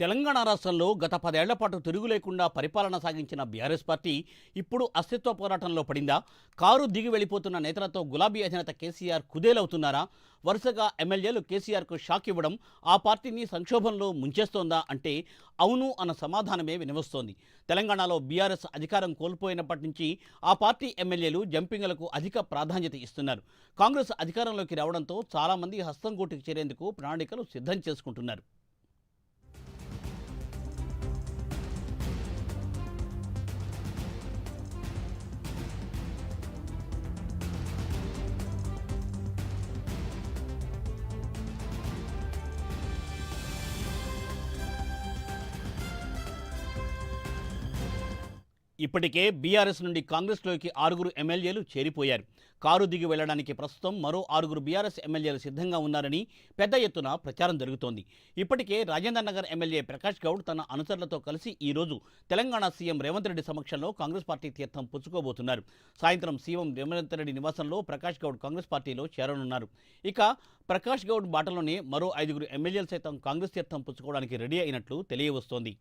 తెలంగాణ రాష్ట్రంలో గత పదేళ్ళ పాటు తిరుగు లేకుండా పరిపాలన సాగించిన బీఆర్ఎస్ పార్టీ ఇప్పుడు అస్తిత్వ పోరాటంలో పడిందా? కారు దిగి వెళ్ళిపోతున్న నేతలతో గులాబీ అధినేత కేసీఆర్ కుదేలవుతున్నారా? వరుసగా ఎమ్మెల్యేలు కేసీఆర్కు షాక్ ఇవ్వడం ఆ పార్టీని సంక్షోభంలో ముంచేస్తోందా అంటే అవును అన్న సమాధానమే వినివస్తోంది. తెలంగాణలో బీఆర్ఎస్ అధికారం కోల్పోయినప్పటి నుంచి ఆ పార్టీ ఎమ్మెల్యేలు జంపింగ్లకు అధిక ప్రాధాన్యత ఇస్తున్నారు. కాంగ్రెస్ అధికారంలోకి రావడంతో చాలామంది హస్తం గూటికి చేరేందుకు ప్రణాళికలు సిద్ధం చేసుకుంటున్నారు. ఇప్పటికే బీఆర్ఎస్ నుండి కాంగ్రెస్లోకి ఆరుగురు ఎమ్మెల్యేలు చేరిపోయారు. కారు దిగి వెళ్ళడానికి ప్రస్తుతం మరో ఆరుగురు బీఆర్ఎస్ ఎమ్మెల్యేలు సిద్ధంగా ఉన్నారని పెద్ద ఎత్తున ప్రచారం జరుగుతోంది. ఇప్పటికే రాజేంద్ర నగర్ ఎమ్మెల్యే ప్రకాష్ గౌడ్ తన అనుచరులతో కలిసి ఈ రోజు తెలంగాణ సీఎం రేవంత్ రెడ్డి సమక్షంలో కాంగ్రెస్ పార్టీ తీర్థం పుచ్చుకోబోతున్నారు. సాయంత్రం సీఎం రేవంత్ రెడ్డి నివాసంలో ప్రకాష్ గౌడ్ కాంగ్రెస్ పార్టీలో చేరనున్నారు. ఇక ప్రకాష్ గౌడ్ బాటలోనే మరో ఐదుగురు ఎమ్మెల్యేలు సైతం కాంగ్రెస్ తీర్థం పుచ్చుకోవడానికి రెడీ అయినట్లు తెలియవస్తోంది.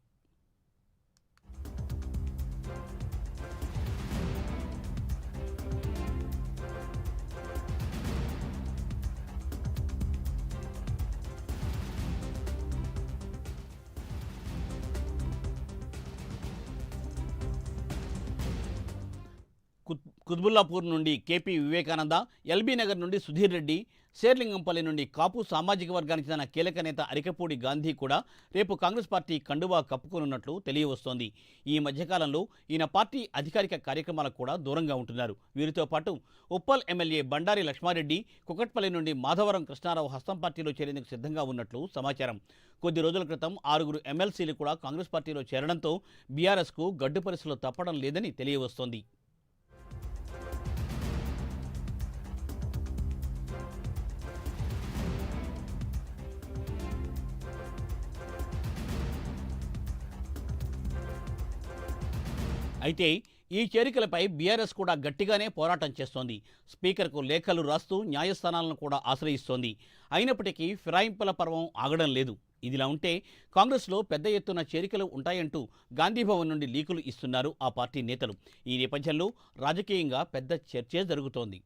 కుత్బుల్లాపూర్ నుండి కేపీ వివేకానంద ఎల్బీ నగర్ నుండి సుధీర్ రెడ్డి శేర్లింగంపల్లి నుండి కాపు సామాజిక వర్గానికి చెందిన కీలక నేత అరికపూడి గాంధీ కూడా రేపు కాంగ్రెస్ పార్టీ కండువా కప్పుకోనున్నట్లు తెలియవస్తోంది. ఈ మధ్యకాలంలో ఈయన పార్టీ అధికారిక కార్యక్రమాలకు కూడా దూరంగా ఉంటున్నారు. వీరితో పాటు ఉప్పల్ ఎమ్మెల్యే బండారి లక్ష్మారెడ్డి కుకట్పల్లి నుండి మాధవరం కృష్ణారావు హస్తం పార్టీలో చేరేందుకు సిద్ధంగా ఉన్నట్లు సమాచారం. కొద్ది రోజుల క్రితం ఆరుగురు ఎమ్మెల్సీలు కూడా కాంగ్రెస్ పార్టీలో చేరడంతో బీఆర్ఎస్కు గడ్డు పరిస్థితులు తప్పడం లేదని తెలియవస్తోంది. అయితే ఈ చేరికలపై బీఆర్ఎస్ కూడా గట్టిగానే పోరాటం చేస్తోంది. స్పీకర్కు లేఖలు రాస్తూ న్యాయస్థానాలను కూడా ఆశ్రయిస్తోంది. అయినప్పటికీ ఫిరాయింపుల పర్వం ఆగడం లేదు. ఇదిలా ఉంటే కాంగ్రెస్లో పెద్ద ఎత్తున చేరికలు ఉంటాయంటూ గాంధీభవన్ నుండి లీకులు ఇస్తున్నారు ఆ పార్టీ నేతలు. ఈ నేపథ్యంలో రాజకీయంగా పెద్ద చర్చే జరుగుతోంది.